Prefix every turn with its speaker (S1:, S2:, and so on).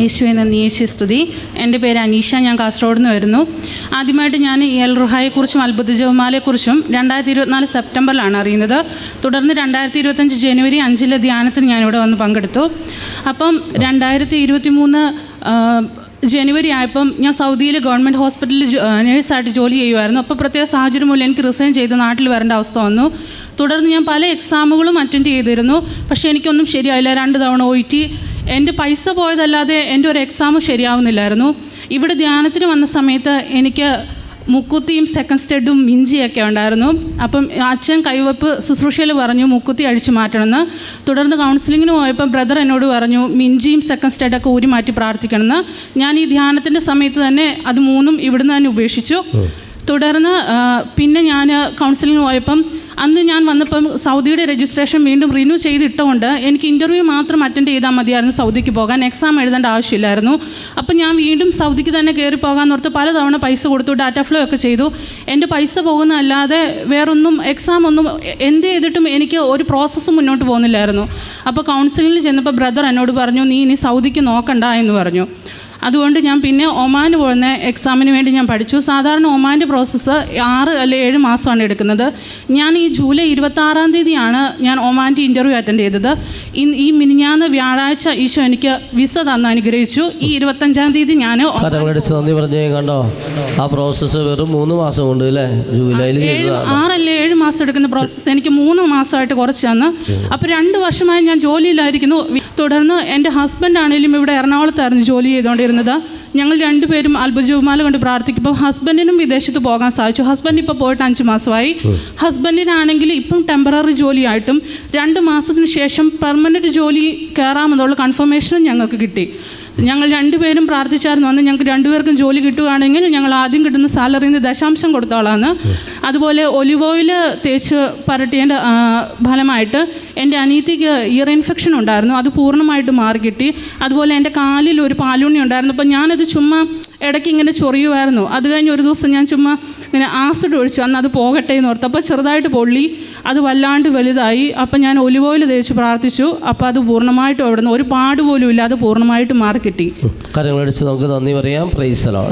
S1: യേശുവെ നന്ദി സ്തുതി. എന്റെ പേര് അനീഷ ഞാൻ കാസർഗോഡ് നിന്ന് വരുന്നു. ആദ്യമായിട്ട് ഞാൻ എൽ റുഹായെക്കുറിച്ചും അത്ഭുത ജവമാലയെക്കുറിച്ചും രണ്ടായിരത്തി ഇരുപത്തിനാല് സെപ്റ്റംബറിലാണ് അറിയുന്നത്. തുടർന്ന് രണ്ടായിരത്തി ഇരുപത്തഞ്ച് ജനുവരി അഞ്ചിലെ ധ്യാനത്തിന് ഞാനിവിടെ വന്ന് പങ്കെടുത്തു. അപ്പം രണ്ടായിരത്തി ഇരുപത്തി മൂന്ന് ജനുവരി ആയപ്പം ഞാൻ സൗദിയിലെ ഗവൺമെന്റ് ഹോസ്പിറ്റലിൽ നേഴ്സായിട്ട് ജോലി ചെയ്യുമായിരുന്നു അപ്പോൾ പ്രത്യേക സാഹചര്യം മൂലം എനിക്ക് റിസൈൻ ചെയ്ത് നാട്ടിൽ വരേണ്ട അവസ്ഥ വന്നു. തുടർന്ന് ഞാൻ പല എക്സാമുകളും അറ്റൻഡ് ചെയ്തിരുന്നു. പക്ഷേ എനിക്കൊന്നും ശരിയായില്ല. രണ്ട് തവണ ഒ ടി എന്റെ പൈസ പോയതല്ലാതെ എന്റെ ഒരു എക്സാമും ശരിയാവുന്നില്ലായിരുന്നു. ഇവിടെ ധ്യാനത്തിന് വന്ന സമയത്ത് എനിക്ക് മുക്കുത്തിയും സെക്കൻഡ് സ്റ്റെഡും മിഞ്ചിയൊക്കെ ഉണ്ടായിരുന്നു. അപ്പം അച്ഛൻ കൈവപ്പ് ശുശ്രൂഷയിൽ പറഞ്ഞു മുക്കുത്തി അഴിച്ചു മാറ്റണമെന്ന്. തുടർന്ന് കൗൺസിലിങ്ങിന് പോയപ്പോൾ ബ്രദർ എന്നോട് പറഞ്ഞു മിഞ്ചിയും സെക്കൻഡ് സ്റ്റെഡൊക്കെ ഊരി മാറ്റി പ്രാർത്ഥിക്കണമെന്ന്. ഞാൻ ഈ ധ്യാനത്തിന്റെ സമയത്ത് തന്നെ അത് മൂന്നും ഇവിടുന്ന് തന്നെ ഉപേക്ഷിച്ചു. തുടർന്ന് പിന്നെ ഞാൻ കൗൺസിലിങ്ങിന് പോയപ്പം അന്ന് ഞാൻ വന്നപ്പം സൗദിയുടെ രജിസ്ട്രേഷൻ വീണ്ടും റിന്യൂ ചെയ്തിട്ടുകൊണ്ട് എനിക്ക് ഇന്റർവ്യൂ മാത്രം അറ്റൻഡ് ചെയ്താൽ മതിയായിരുന്നു സൗദിക്ക് പോകാൻ. എക്സാം എഴുതേണ്ട ആവശ്യമില്ലായിരുന്നു. അപ്പം ഞാൻ വീണ്ടും സൗദിക്ക് തന്നെ കയറി പോകാൻ ഓർത്ത് പലതവണ പൈസ കൊടുത്തു ഡാറ്റ ഫ്ലോ ഒക്കെ ചെയ്തു. എന്റെ പൈസ പോകുന്നതല്ലാതെ വേറൊന്നും എക്സാം ഒന്നും എന്ത് ചെയ്തിട്ടും എനിക്ക് ഒരു പ്രോസസ്സ് മുന്നോട്ട് പോകുന്നില്ലായിരുന്നു. അപ്പോൾ കൗൺസിലിംഗിൽ ചെന്നപ്പോൾ ബ്രദർ എന്നോട് പറഞ്ഞു നീ ഇനി സൗദിക്ക് നോക്കണ്ട എന്ന് പറഞ്ഞു. അതുകൊണ്ട് ഞാൻ പിന്നെ ഒമാന് പോകുന്ന എക്സാമിന് വേണ്ടി ഞാൻ പഠിച്ചു. സാധാരണ ഒമാന്റെ പ്രോസസ്സ് ആറ് അല്ലെ ഏഴ് മാസമാണ് എടുക്കുന്നത്. ഞാൻ ഈ ജൂലൈ ഇരുപത്താറാം തീയതിയാണ് ഞാൻ ഒമാന്റെ ഇന്റർവ്യൂ അറ്റൻഡ് ചെയ്തത്. ഈ മിനിഞ്ഞാന്ന് വ്യാഴാഴ്ച ഈശോ എനിക്ക് വിസ തന്ന് അനുഗ്രഹിച്ചു. ഈ ഇരുപത്തഞ്ചാം തീയതി ഞാൻ
S2: നന്ദി പറഞ്ഞേ കണ്ടോ? ആ പ്രോസസ്സ് വെറും മൂന്ന് മാസം കൊണ്ട് അല്ലേ? ജൂലൈയിൽ
S1: ആറല്ലേ ഏഴ് മാസം എടുക്കുന്ന പ്രോസസ്സ് എനിക്ക് മൂന്ന് മാസമായിട്ട് കുറച്ച് തന്ന്. അപ്പോൾ രണ്ട് വർഷമായി ഞാൻ ജോലിയിലായിരിക്കുന്നു. തുടർന്ന് എന്റെ ഹസ്ബൻഡ് ആണെങ്കിലും ഇവിടെ എറണാകുളത്തായിരുന്നു ജോലി ചെയ്തുകൊണ്ടിരുന്നത്. ഞങ്ങൾ രണ്ടുപേരും അത്ഭുജവുമാല കൊണ്ട് പ്രാർത്ഥിക്കുമ്പോൾ ഹസ്ബൻഡിനും വിദേശത്ത് പോകാൻ സാധിച്ചു. ഹസ്ബൻഡ് ഇപ്പോൾ പോയിട്ട് അഞ്ച് മാസമായി. ഹസ്ബൻഡിനാണെങ്കിൽ ഇപ്പം ടെമ്പററി ജോലിയായിട്ടും രണ്ട് മാസത്തിന് ശേഷം പെർമനന്റ് ജോലി കയറാമെന്നുള്ള കൺഫർമേഷനും ഞങ്ങൾക്ക് കിട്ടി. ഞങ്ങൾ രണ്ടുപേരും പ്രാർത്ഥിച്ചായിരുന്നു. അന്ന് ഞങ്ങൾക്ക് രണ്ടുപേർക്കും ജോലി കിട്ടുകയാണെങ്കിൽ ഞങ്ങൾ ആദ്യം കിട്ടുന്ന സാലറിയിൽ ദശാംശം കൊടുത്തോളാന്ന് അതുപോലെ ഒലിവ് ഓയിൽ തേച്ച് പരട്ടിയതിന്റെ ഫലമായിട്ട് എന്റെ അനീതിക്ക് ഇയർ ഇൻഫെക്ഷൻ ഉണ്ടായിരുന്നു. അത് പൂർണമായിട്ട് മാറി കിട്ടി അതുപോലെ എന്റെ കാലിൽ ഒരു പാലുണ്ണി ഉണ്ടായിരുന്നു. അപ്പോൾ ഞാനത് ചുമ്മാ ഇടയ്ക്ക് ഇങ്ങനെ ചൊറിയുമായിരുന്നു അത് കഴിഞ്ഞ് ഒരു ദിവസം ഞാൻ ചുമ്മാ ഇങ്ങനെ ആസിഡ് ഒഴിച്ചു. അന്ന് അത് പോകട്ടെ എന്ന് ഓർത്ത്. അപ്പോൾ ചെറുതായിട്ട് പൊള്ളി. അത് വല്ലാണ്ട് വലുതായി. അപ്പം ഞാൻ ഒലിവ് ഓയിൽ തേച്ച് പ്രാർത്ഥിച്ചു. അപ്പോൾ അത് പൂർണമായിട്ടും അവിടുന്ന് ഒരു പാട് പോലും ഇല്ലാതെ പൂർണമായിട്ട് മാറി കിട്ടി
S2: കരങ്ങളടിച്ച് നമുക്ക് നന്ദി പറയാം. പ്രൈസ് പ്രൈസലോ